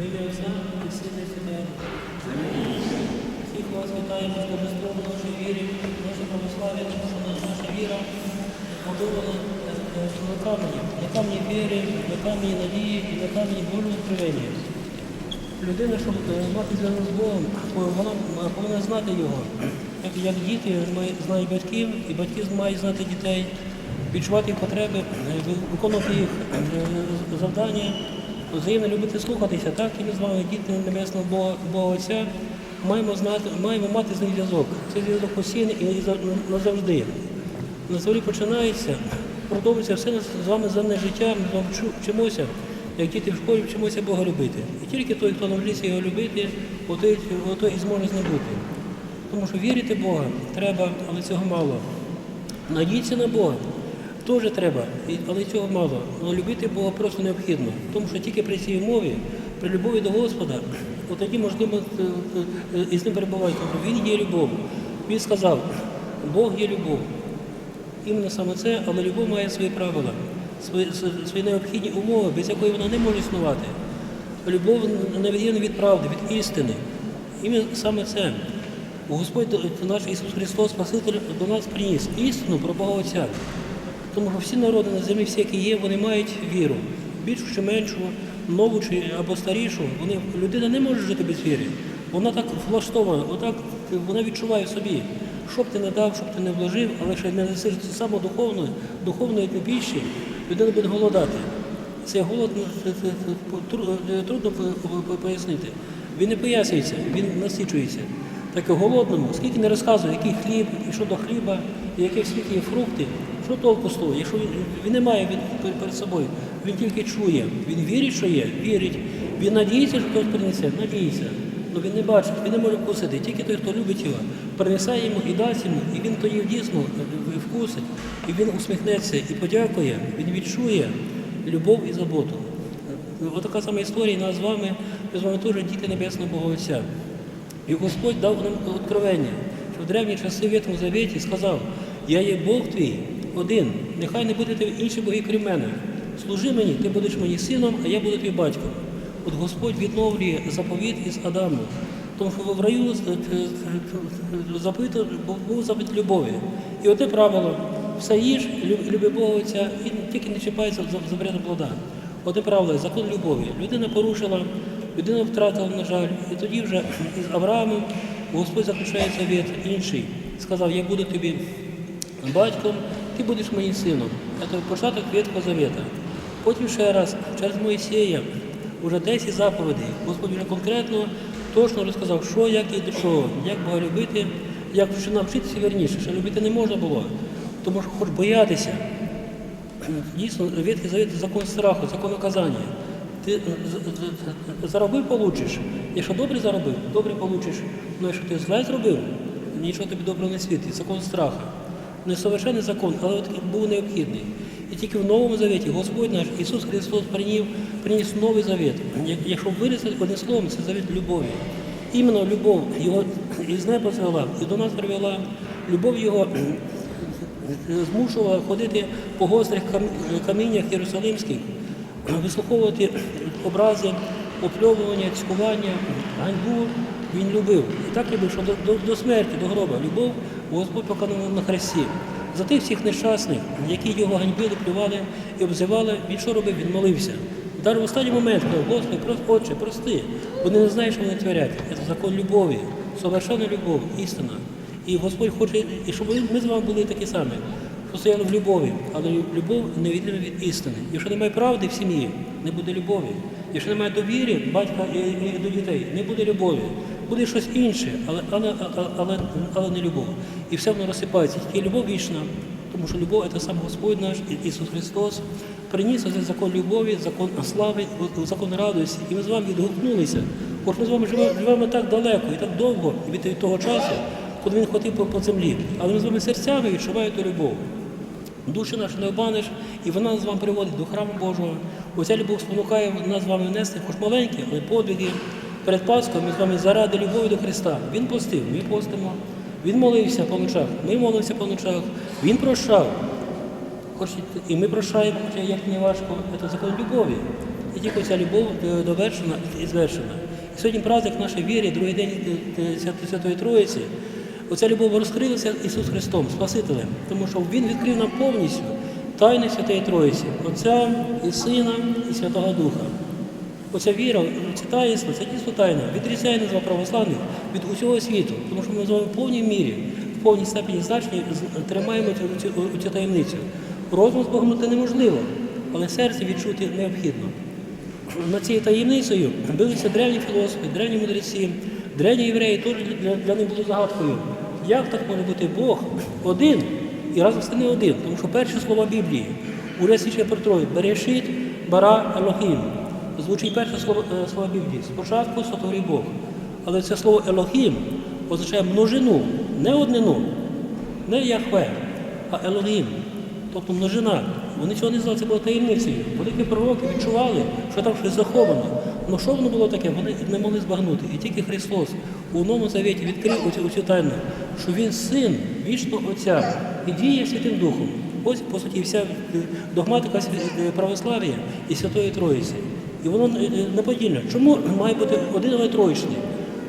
Ми ім'я Отця і Сина і Всіх вас вітаємо з Божеством в нашій вірі, наше православ'я, тому що наша віра побудована на камені, на камені віри, на камені надії і на камені Божого откровення. Людина, щоб мати зв'язок з Богом, вона повинна знати його. Як, як діти знають батьків, і батьки мають знати дітей, відчувати потреби, виконувати їх е, завдання, взаємно любити слухатися, так і ми з вами, діти Небесного Бога, Бога Отця, маємо знати, маємо мати з ним зв'язок. Цей зв'язок постійний і назавжди. На зорі починається, продовжується все з вами земне життя, ми з вами вчимося, як діти в школі вчимося Бога любити. І тільки той, хто навчиться його любити, отой, отой і зможе з ним бути. Тому що вірити в Бога треба, але цього мало. Надіятися на Бога теж треба, але цього мало. Але любити Бога просто необхідно. Тому що тільки при цій мові, при любові до Господа, от тоді можливо е, із ним перебувати. Тому Він є любов. Він сказав, Бог є любов. Іменно саме це, але любов має свої правила, свої, свої необхідні умови, без якої вона не може існувати. Любов невід'ємна від правди, від істини. Іменно саме це. Господь наш Ісус Христос, Спаситель, до нас приніс істину про Бога Отця. Тому що всі народи на землі, всі, які є, вони мають віру. Більшу чи меншу, нову чи або старішу. Вони, людина не може жити без віри. Вона так влаштована, отак вона відчуває собі. Що б ти не дав, що б ти не вложив, але ще не несеш саме духовної, духовної піші, людина буде голодати. Цей голод трудно по- по- пояснити. Він не пояснюється, він насичується. Так і голодному, скільки не розказує, який хліб, і що до хліба, і які скільки є фрукти, що толку з якщо він, він не має він перед собою, він тільки чує, він вірить, що є, вірить, він надіється, що хтось принесе, надіється. Ну він не бачить, він не може вкусити. Тільки той, хто любить його, принесе йому і дасть йому, і він тоді дійсно вкусить, і він усміхнеться і подякує, він відчує любов і заботу. Ось така сама історія нас з вами, ми з вами теж діти Небесного Бога Отця. І Господь дав нам откровення, що в древні часи в Ветхому Завіті сказав, я є Бог твій один, нехай не буде тебе інші боги, крім мене. Служи мені, ти будеш мені сином, а я буду твій батьком. От Господь відновлює заповіт із Адамом. Тому що в раю е, запит, був запит любові. І оте правило, все їж, люби Бога і тільки не чіпається за запрету плода. Оте правило, закон любові. Людина порушила, людина втратила, на жаль, і тоді вже із Авраамом Господь заключає завіт інший. Сказав, я буду тобі батьком, ти будеш моїм сином. Це початок Ветхого Завета. Потім ще раз, через Моїсея, вже 10 заповідей, Господь вже конкретно, точно розказав, що, як і до чого, як Бога любити, як що навчитися вірніше, що любити не можна було. Тому що хоч боятися, Дійсно, Ветхий Завет – закон страху, закон наказання. Ти е, заробив, получиш. Якщо добре заробив, добре получиш. Ну якщо ти зле зробив, нічого тобі доброго не світить. Закон страху. Несовершенний закон, але от був необхідний. І тільки в Новому Завіті Господь наш Ісус Христос приніс, приніс новий завіт. Якщо вирізати одним словом, це завіт любові. Іменно любов його із неба звела і до нас привела. Любов його змушувала ходити по гострих каміннях єрусалимських, вислуховувати образи, опльовування, цькування, ганьбу. Він любив. І так любив, що до, до, до смерті, до гроба. Любов Господь показав нам на хресті. За тих всіх нещасних, які його ганьбили, плювали і обзивали, він що робив? Він молився. Навіть в останній момент сказав, Господи, Отче, прости. Вони не знають, що вони творять. Це закон любові, совершенна любов, істина. І Господь хоче, і щоб ми- з вами були такі самі, що стояли в любові, але любов невід'ємна від істини. Якщо немає правди в сім'ї, не буде любові. Якщо немає довіри батька і до дітей, не буде любові. Буде щось інше, але, але, але, але, не любов. І все воно розсипається. Тільки любов вічна, тому що любов це сам Господь наш, Ісус Христос, приніс цей закон любові, закон слави, закон радості. І ми з вами відгукнулися. Хоч ми з вами живемо, живемо так далеко і так довго від від того часу, коли він ходив по, по землі. Але ми з вами серцями відчуваємо ту любов. Душі наші не обманеш, і вона нас з вами приводить до храму Божого. Оця любов спонукає нас з вами внести, хоч маленькі, але подвиги. Перед Пасхою ми з вами заради любові до Христа. Він постив, ми постимо. Він молився по ночах, ми молимося по ночах. Він прощав. Хоч і- ми прощаємо, хоча як не важко, це закон любові. і тільки ця любов довершена і звершена. І сьогодні праздник нашої віри, другий день е, Свят- Святої Троїці. Оця любов розкрилася Ісус Христом, Спасителем, тому що Він відкрив нам повністю тайни Святої Троїці, Отця і Сина і Святого Духа. Оця віра, це таїнство, це дійсно тайна, відрізняє нас православних від усього світу, тому що ми з вами в повній мірі, в повній степені значення тримаємо цю, цю, цю таємницю. Розум збагнути неможливо, але серце відчути необхідно. Над цією таємницею билися древні філософи, древні мудреці, древні євреї теж для, для них було загадкою. Як так може бути Бог один і разом з тим не один? Тому що перші слова Біблії уже свідчать про троє. Берешит, бара, Елохім. Звучить перше слово, е, слово Біблії. Спочатку сотворив Бог. Але це слово Елохім означає множину, не однину, не Яхве, а Елогім, тобто множина. Вони цього не знали, це було таємницею. Великі пророки відчували, що там щось заховано. Ну що воно було таке, вони не могли збагнути. І тільки Христос у Новому Завіті відкрив оцю, оцю тайну, що Він син вічного Отця і діє Святим Духом. Ось, по суті, вся е, догматика е, православ'я і Святої Троїці. І воно е, е, неподільне. Чому має бути один, але троїчний?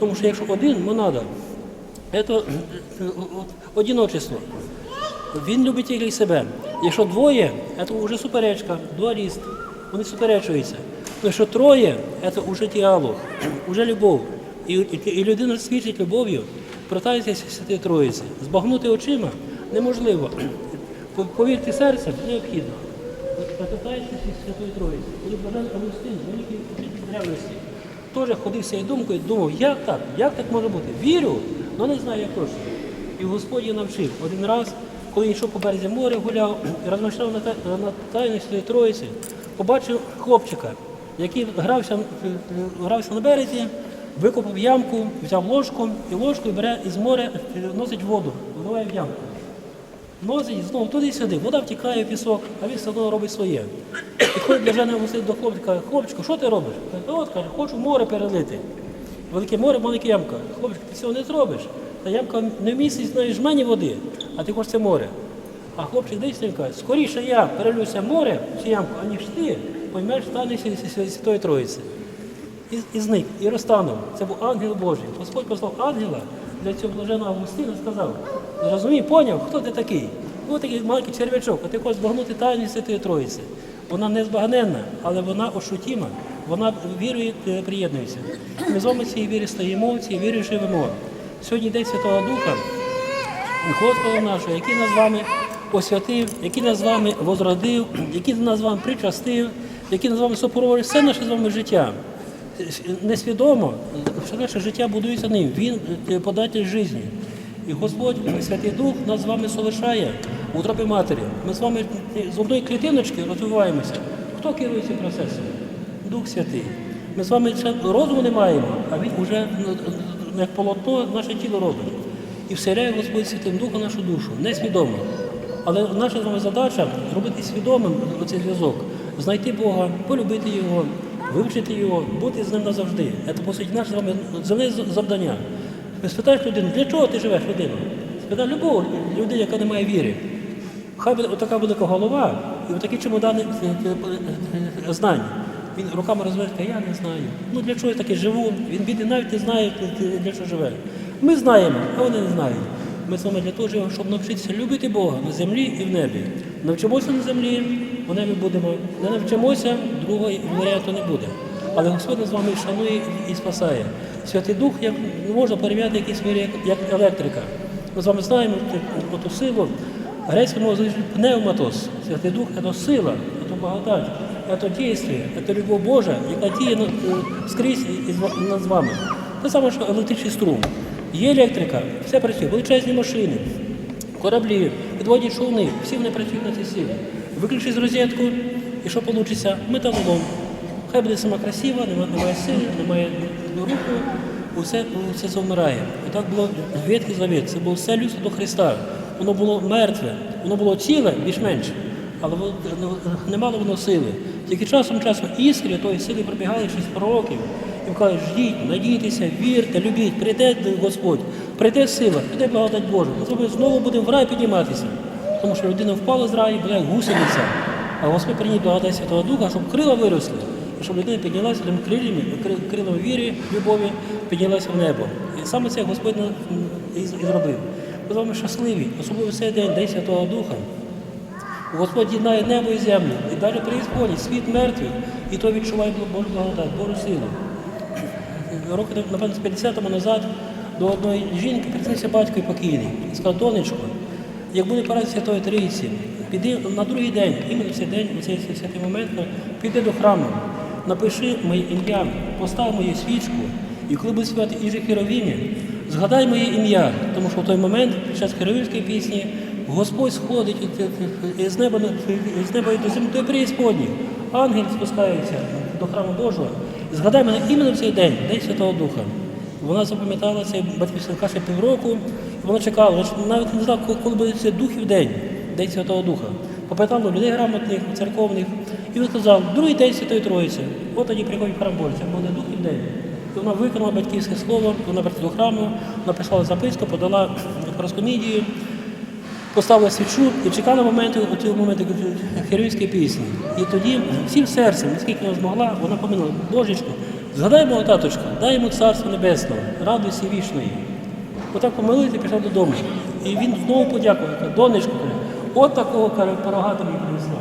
Тому що якщо один монада, це е, одиночество. Він любить тільки себе. Якщо двоє, це вже суперечка, дуаліст. Вони суперечуються. Якщо троє, це вже діалог, вже любов. І, і, людина свідчить любов'ю, протається Святої Троїці. Збагнути очима неможливо. По- Повірте серцем необхідно. Протається Святої Троїці. Коли Божан Августин, великий учитель древності, теж ходив з цією думкою, думав, як так? Як так може бути? Вірю, але не знаю, як точно. І Господь її навчив. Один раз, коли йшов по березі моря, гуляв і розмишляв на, та- на тайні своєї троїці, побачив хлопчика, який грався, грався на березі, викопав ямку, взяв ложку і ложкою бере із моря, носить воду, вливає в ямку. Носить знову туди сюди, вода втікає в пісок, а він все одно робить своє. Підходить блажений Августин до хлопчика, каже, хлопчику, що ти робиш? От каже, хочу море перелити. Велике море, маленька ямка. Хлопчик, ти цього не зробиш. Та ямка не вмістить знаєш, жмені води, а ти хочеш це море. А хлопчик десь каже, скоріше я перелюся море чи ямку, аніж ти поймеш стане Святої Троїці. І, і зник, і розтанув. Це був ангел Божий. Господь послав ангела для цього блаженого Августина сказав, розумій, поняв, хто ти такий? Ось такий маленький черв'ячок, а ти хочеш збагнути тайну Святої Троїці. Вона не збагненна, але вона ощутима, вона вірою е, приєднується. Ми з вами цій вірі стоїмо, цій вірі живемо. Сьогодні День Святого Духа, Господа нашого, який нас з вами освятив, який нас з вами возродив, який нас з вами причастив, який нас з вами супроводжує все наше з вами життя. Несвідомо, що наше життя будується ним. Він е, податель життя. І Господь, Святий Дух, нас з вами солишає у утробі матері. Ми з вами з одної клітиночки розвиваємося. Хто керує цим процесом? Дух Святий. Ми з вами ще розуму не маємо, а він вже ну, як полотно наше тіло робить. І вселяє Господь Святим Духом нашу душу, несвідомо. Але наша з вами задача робити свідомим цей зв'язок, знайти Бога, полюбити Його, вивчити Його, бути з ним назавжди. Це, по суті, наше земне завдання. Спитаєш людину, для чого ти живеш людину? Спитай любого людини, яка не має віри. Хай буде отака велика голова і отакі чемодани е, е, е, знань. Він руками розвертає, я не знаю. Ну для чого я таки живу? Він бідний навіть не знає, для чого живе. Ми знаємо, а вони не знають. Ми вами для того щоб навчитися любити Бога на землі і в небі. Навчимося на землі, в небі будемо. Не навчимося, другого варіанту не буде. Але Господь з вами шанує і спасає. Святий Дух як не можна порівняти мірі як, як електрика. Ми з вами знаємо ту- ту силу. Грецька мова пневматос. Святий Дух це сила, це благодать, це дійство, це любов Божа, яка діє скрізь над вами. Те саме, що електричний струм. Є електрика, все працює, величезні машини, кораблі, підводні човни, всі вони працюють на цій силі. Виключить розетку, і що вийде? Металолом. Хай буде сама красива, немає, немає сили, немає руху, усе, усе завмирає. І так було Ветхий Завет, це було все людство до Христа. Воно було мертве, воно було ціле, більш-менш, але не мало воно сили. Тільки часом часом іскри тої сили пробігали через пророків кажуть, ждіть, надійтеся, вірте, любіть, прийде Господь, прийде сила, прийде благодать Божа. Ми знову будемо в рай підніматися. Тому що людина впала з раю, була як гусениця. А Господь приніс благодать Святого Духа, щоб крила виросли, щоб людина піднялася тим крильми, кри- крилом віри, любові, піднялася в небо. І саме це Господь і, зробив. Ми з вами щасливі, особливо цей день, День Святого Духа. Господь єднає небо і землю, і далі преісподній, світ мертвий, і той відчуває Божу благодать, Божу силу. Роки, напевно, з 50 тому назад до одної жінки приснився батько і покійний. Сказав, донечко, як буде парад Святої Трійці, піди на другий день, іменно цей день, у цей святий момент, піди до храму, напиши моє ім'я, постав мою свічку, і коли буде співати Іжі Херовімі, згадай моє ім'я, тому що в той момент, під час херовімської пісні, Господь сходить із неба, з неба і до землі до преісподній. Ангел спускається до храму Божого. Згадай мене іменно в цей день, День Святого Духа. Вона запам'ятала цей батьківська ще півроку, і вона чекала, навіть не знала, коли- буде цей Духів день, День Святого Духа. Попитала людей грамотних, церковних, і він сказав, другий день Святої Троїці. От тоді приходить в храм Божий, це буде Духів день. І вона виконала батьківське слово, вона прийшла до храму, написала записку, подала розкомідію, поставила свічу і чекала моменту, у цього моменту херівської пісні. І тоді всім серцем, наскільки вона змогла, вона поминула, Божечко, згадай мого таточка, дай йому царство небесного, радості вічної. Отак помилився і пішов додому. І він знову подякував, каже, донечко, от такого каже, пирога тобі принесла.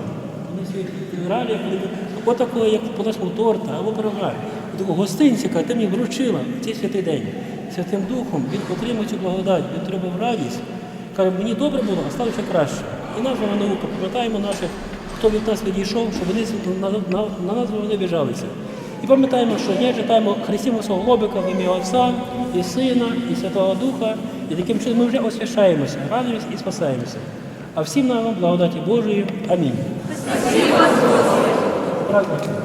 Вони свої реалії, от такого, як полоску торта або пирога. Такого гостинця, каже, ти мені вручила в цей святий день. Святим Духом він отримав цю благодать, він отримав радість. Каже, мені добре було, а стало ще краще. І вона наука, пам'ятаємо наших, хто від нас відійшов, щоб вони на, на, на нас не обіжалися. І пам'ятаємо, що дня читаємо Христівного лобика в ім'я Отця і Сина, і Святого Духа, і таким чином ми вже освящаємося, радуємося і спасаємося. А всім нам благодаті Божої. Амінь. Спасибо.